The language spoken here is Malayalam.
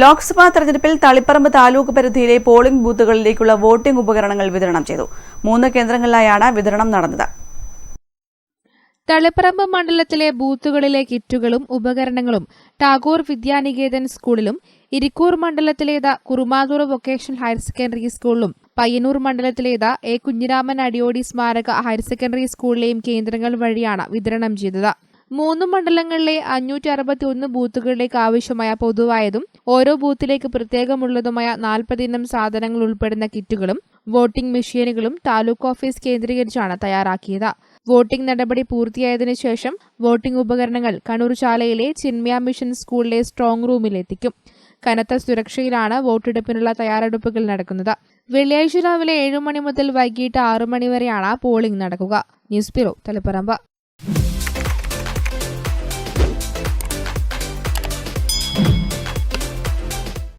ലോക്സഭാ തെരഞ്ഞെടുപ്പിൽ തളിപ്പറമ്പ് താലൂക്ക് പരിധിയിലെ പോളിംഗ് ബൂത്തുകളിലേക്കുള്ള വോട്ടിംഗ് ഉപകരണങ്ങൾ വിതരണം ചെയ്തു. മൂന്ന് കേന്ദ്രങ്ങളിലായാണ് വിതരണം നടന്നത്. തളിപ്പറമ്പ് മണ്ഡലത്തിലെ ബൂത്തുകളിലെ കിറ്റുകളും ഉപകരണങ്ങളും ടാഗോർ വിദ്യാനികേതൻ സ്കൂളിലും ഇരിക്കൂർ മണ്ഡലത്തിലേത് കുറുമാതൂർ വൊക്കേഷണൽ ഹയർ സെക്കൻഡറി സ്കൂളിലും പയ്യന്നൂർ മണ്ഡലത്തിലേത് എ കുഞ്ഞിരാമൻ അടിയോടി സ്മാരക ഹയർ സെക്കൻഡറി സ്കൂളിലെയും കേന്ദ്രങ്ങൾ വഴിയാണ് വിതരണം ചെയ്തത്. മൂന്ന് മണ്ഡലങ്ങളിലെ അഞ്ഞൂറ്റി അറുപത്തി ഒന്ന് ബൂത്തുകളിലേക്ക് ആവശ്യമായ പൊതുവായതും ഓരോ ബൂത്തിലേക്ക് പ്രത്യേകമുള്ളതുമായ നാൽപ്പതിനം സാധനങ്ങൾ ഉൾപ്പെടുന്ന കിറ്റുകളും വോട്ടിംഗ് മെഷീനുകളും താലൂക്ക് ഓഫീസ് കേന്ദ്രീകരിച്ചാണ് തയ്യാറാക്കിയത്. വോട്ടിംഗ് നടപടി പൂർത്തിയായതിനു ശേഷം വോട്ടിംഗ് ഉപകരണങ്ങൾ കണ്ണൂർ ചാലയിലെ ചിന്മയ മിഷൻ സ്കൂളിലെ സ്ട്രോങ് റൂമിൽ എത്തിക്കും. കനത്ത സുരക്ഷയിലാണ് വോട്ടെടുപ്പിനുള്ള തയ്യാറെടുപ്പുകൾ നടക്കുന്നത്. വെള്ളിയാഴ്ച രാവിലെ ഏഴുമണി മുതൽ വൈകിട്ട് ആറു മണി വരെയാണ് പോളിംഗ് നടക്കുക. News bureau Taliparamba.